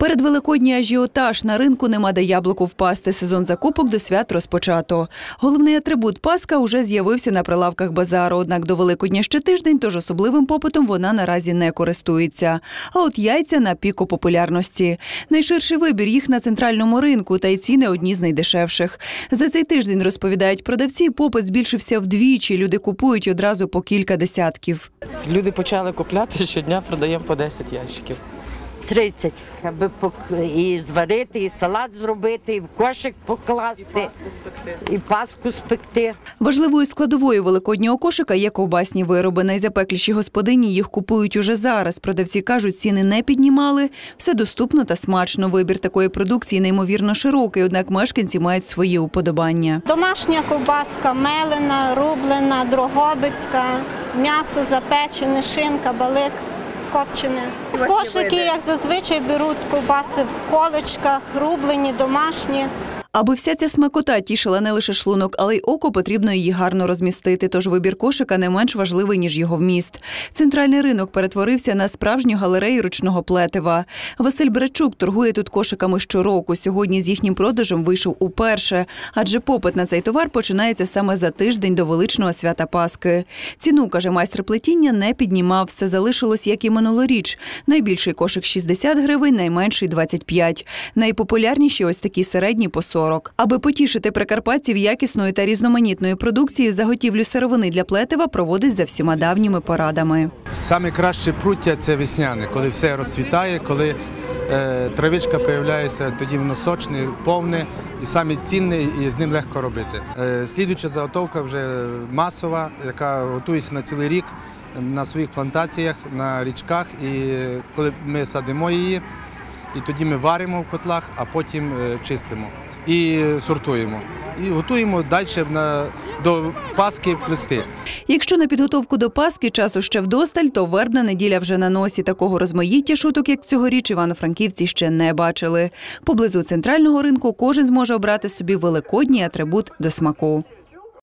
Перед великодній ажіотаж на ринку нема де яблуку впасти. Сезон закупок до свят розпочато. Головний атрибут Паска уже з'явився на прилавках базару. Однак до Великодня ще тиждень, тож особливим попитом вона наразі не користується. А от яйця на піку популярності. Найширший вибір їх на центральному ринку, та й ціни одні з найдешевших. За цей тиждень розповідають продавці, попит збільшився вдвічі. Люди купують одразу по кілька десятків. Люди почали купляти щодня, продаємо по 10 ящиків. 30, аби пок- і зварити, і салат зробити, і в кошик покласти, і паску спекти. Важливою складовою великоднього кошика є ковбасні вироби. Найзапекліші господині їх купують уже зараз. Продавці кажуть, ціни не піднімали. Все доступно та смачно. Вибір такої продукції неймовірно широкий, однак мешканці мають свої уподобання. Домашня ковбаска мелена, рублена, дрогобицька, м'ясо запечене, шинка, балик, копчене. Кошики, як зазвичай, беруть ковбаси в колечках, рублені, домашні. Аби вся ця смакота тішила не лише шлунок, але й око, потрібно її гарно розмістити. Тож вибір кошика не менш важливий, ніж його вміст. Центральний ринок перетворився на справжню галерею ручного плетива. Василь Брачук торгує тут кошиками щороку. Сьогодні з їхнім продажем вийшов уперше, адже попит на цей товар починається саме за тиждень до величного свята Паски. Ціну, каже майстер плетіння, не піднімав. Все залишилось, як і минулоріч. Найбільший кошик 60 гривень, найменший 25. Найпопулярніші ось такі середні по 40. Аби потішити прикарпатців якісною та різноманітною продукцією, заготівлю сировини для плетива проводить за всіма давніми порадами. Саме краще пруття це весняне, коли все розцвітає, коли е, травичка з'являється, тоді воно сочне, повне і саме цінне, і з ним легко робити. Е, слідуюча заготовка вже масова, яка готується на цілий рік на своїх плантаціях, на річках. І коли ми садимо її, і тоді ми варимо в котлах, а потім е, чистимо і сортуємо. І готуємо далі на, до Паски плести. Якщо на підготовку до Паски часу ще вдосталь, то вербна неділя вже на носі. Такого розмаїття шуток, як цьогоріч, івано-франківці ще не бачили. Поблизу центрального ринку кожен зможе обрати собі великодній атрибут до смаку.